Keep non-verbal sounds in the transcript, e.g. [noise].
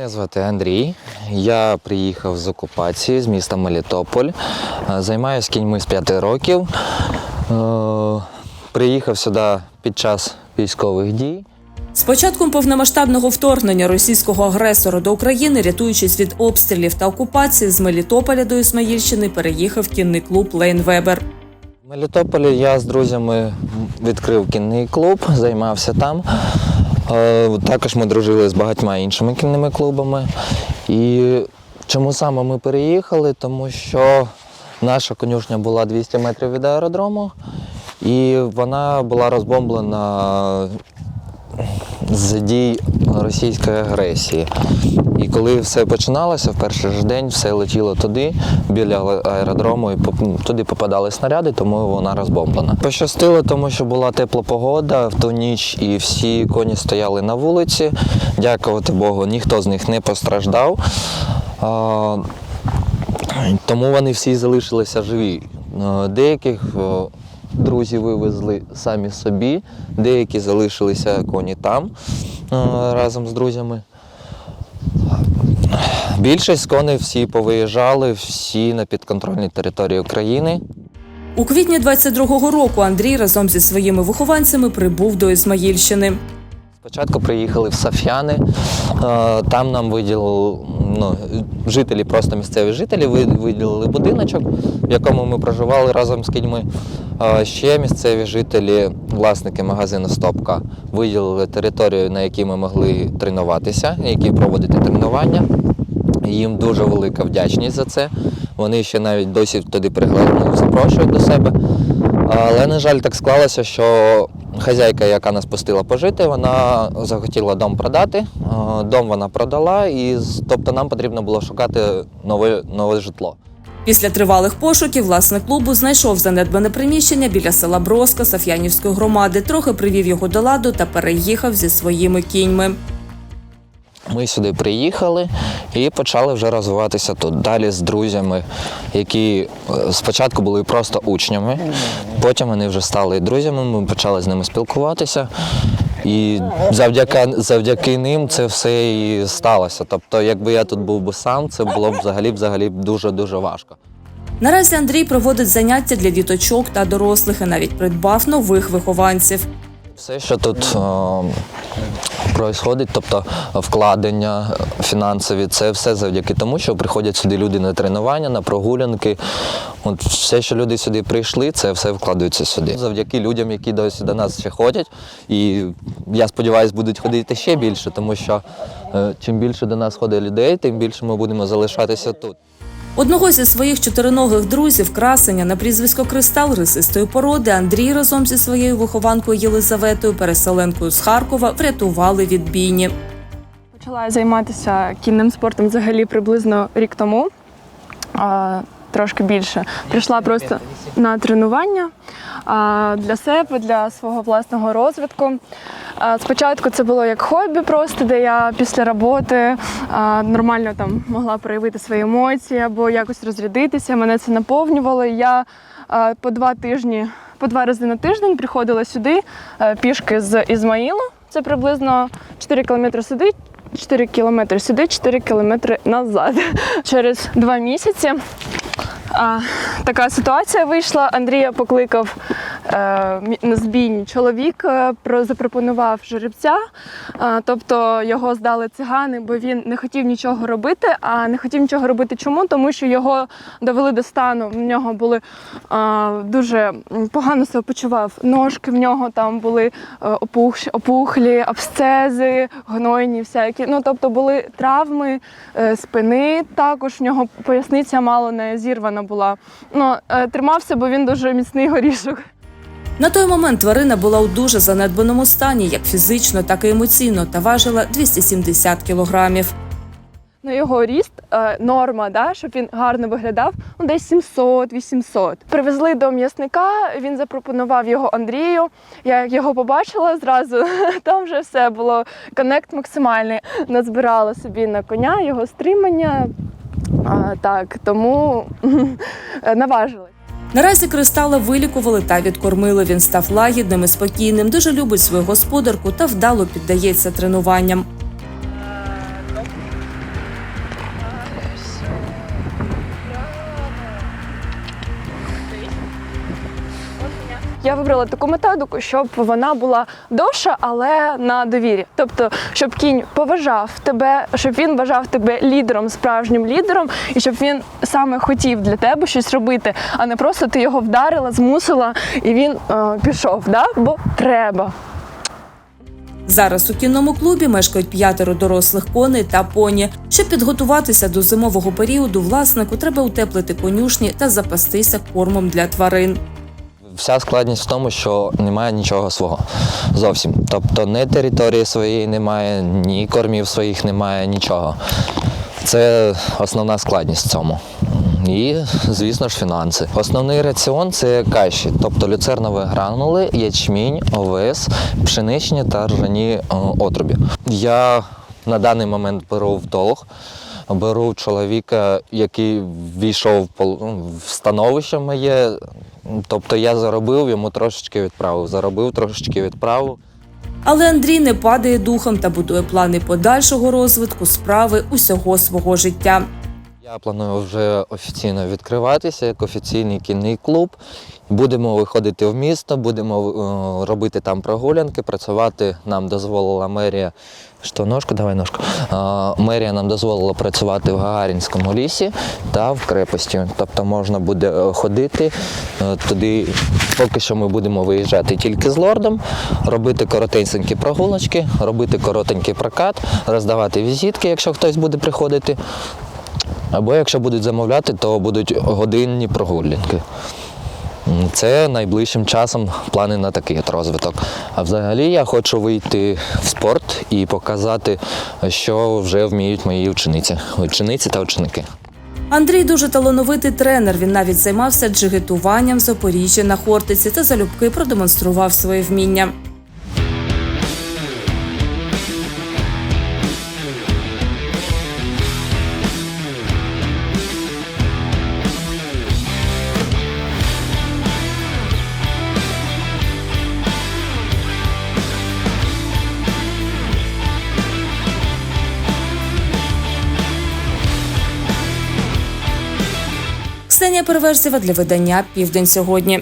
Мене звати Андрій. Я приїхав з окупації з міста Мелітополь. Е, Займаюся кіньми з 5 років. Е, Приїхав сюди під час військових дій. З початком повномасштабного вторгнення російського агресора до України, рятуючись від обстрілів та окупації, з Мелітополя до Ісмаїльщини переїхав кінний клуб Лейн Вебер. В Мелітополі я з друзями відкрив кінний клуб, займався там. Також ми дружили з багатьма іншими кінними клубами. І чому саме ми переїхали? Тому що наша конюшня була 200 метрів від аеродрому, і вона була розбомблена з дій російської агресії. І коли все починалося, в перший ж день все летіло туди, біля аеродрому, і туди попадали снаряди, тому вона розбомблена. Пощастило, тому що була тепла погода в ту ніч, і всі коні стояли на вулиці. Дякувати Богу, ніхто з них не постраждав. Тому вони всі залишилися живі. Е, Деяких е, друзі вивезли самі собі, деякі залишилися коні там е, разом з друзями. Більшість коней всі повиїжджали, всі на підконтрольній території України. У квітні 22-го року Андрій разом зі своїми вихованцями прибув до Ізмаїльщини. Спочатку приїхали в Саф'яни, е, там нам виділили ну, жителі, просто місцеві жителі, виділили будиночок, в якому ми проживали разом з кіньми. Е, Ще місцеві жителі, власники магазину Стопка, виділили територію, на якій ми могли тренуватися, на якій проводити тренування. Їм дуже велика вдячність за це. Вони ще навіть досі туди приглядно запрошують до себе. Але, на жаль, так склалося, що хазяйка, яка нас пустила пожити, вона захотіла дом продати. Е, Дом вона продала, і тобто нам потрібно було шукати нове, нове житло. Після тривалих пошуків власник клубу знайшов занедбане приміщення біля села Броска Саф'янівської громади, трохи привів його до ладу та переїхав зі своїми кіньми. Ми сюди приїхали і почали вже розвиватися тут. Далі з друзями, які е, спочатку були просто учнями, потім вони вже стали друзями, ми почали з ними спілкуватися. І завдяки, завдяки ним це все і сталося. Тобто, якби я тут був би сам, це було б взагалі взагалі дуже-дуже важко. Наразі Андрій проводить заняття для діточок та дорослих і навіть придбав нових вихованців. Все, що тут відбувається, тобто вкладення фінансові, це все завдяки тому, що приходять сюди люди на тренування, на прогулянки. От все, що люди сюди прийшли, це все вкладається сюди. Завдяки людям, які досі до нас ще ходять. І я сподіваюся, будуть ходити ще більше, тому що е, чим більше до нас ходить людей, тим більше ми будемо залишатися тут. Одного зі своїх чотириногих друзів, красення на прізвисько Кристал рисистої породи, Андрій разом зі своєю вихованкою Єлизаветою, переселенкою з Харкова, врятували від бійні. Почала займатися кінним спортом взагалі приблизно рік тому, а, трошки більше. Прийшла просто на тренування а, для себе, для свого власного розвитку. Спочатку це було як хобі, просто де я після роботи нормально там могла проявити свої емоції або якось розрядитися. Мене це наповнювало. Я по два тижні, по два рази на тиждень приходила сюди пішки з Ізмаїлу. Це приблизно 4 кілометри сюди, 4 кілометри сюди, 4 кілометри назад. [laughs] Через два місяці а, така ситуація вийшла. Андрія покликав збійні чоловік, е, про, запропонував жеребця. Тобто його здали цигани, бо він не хотів нічого робити. А не хотів нічого робити чому? Тому що його довели до стану. В нього були дуже погано себе почував. Ножки в нього там були е, опух, опухлі, абсцези, гнойні, всякі. Ну тобто були травми е, спини. Також в нього поясниця мало не зірвана була. Ну е, тримався, бо він дуже міцний горішок. На той момент тварина була у дуже занедбаному стані, як фізично, так і емоційно, та важила 270 кілограмів. Ну, його ріст, е, норма, да, щоб він гарно виглядав, ну десь 700-800. Привезли до м'ясника, він запропонував його Андрію. Я його побачила зразу, [laughs] там вже все було коннект максимальний. Назбирала собі на коня його стримання. А, так, тому [laughs] наважили. Наразі кристала вилікували та відкормили. Він став лагідним і спокійним, дуже любить свою господарку та вдало піддається тренуванням. Вибрали таку методику, щоб вона була довша, але на довірі. Тобто, щоб кінь поважав тебе, щоб він вважав тебе лідером, справжнім лідером, і щоб він саме хотів для тебе щось робити, а не просто ти його вдарила, змусила, і він е, пішов. Да? Бо треба. Зараз у кінному клубі мешкають п'ятеро дорослих коней та поні. Щоб підготуватися до зимового періоду, власнику треба утеплити конюшні та запастися кормом для тварин. Вся складність в тому, що немає нічого свого зовсім. Тобто ні території своєї немає, ні кормів своїх немає, нічого. Це основна складність в цьому. І, звісно ж, фінанси. Основний раціон це каші, тобто люцернові гранули, ячмінь, овес, пшеничні та ржані е, отрубі. Я на даний момент беру в долг, беру чоловіка, який війшов ну, в становище моє. Тобто я заробив, йому трошечки відправив, заробив, трошечки відправив. Але Андрій не падає духом та будує плани подальшого розвитку справи усього свого життя. Я планую вже офіційно відкриватися як офіційний кінний клуб. Будемо виходити в місто, будемо е, робити там прогулянки, працювати. Нам дозволила мерія. Що, ножку? Давай ножку. Е, мерія нам дозволила працювати в Гагарінському лісі та в крепості. Тобто можна буде е, ходити туди. Поки що ми будемо виїжджати тільки з лордом, робити коротенькі прогулочки, робити коротенький прокат, роздавати візитки, якщо хтось буде приходити. Або якщо будуть замовляти, то будуть годинні прогулянки. Це найближчим часом плани на такий розвиток. А взагалі я хочу вийти в спорт і показати, що вже вміють мої учениці, учениці та ученики. Андрій дуже талановитий тренер. Він навіть займався джигитуванням в Запоріжжі на Хортиці та залюбки продемонстрував своє вміння. Ксенія Переверзєва для видання Південь сьогодні.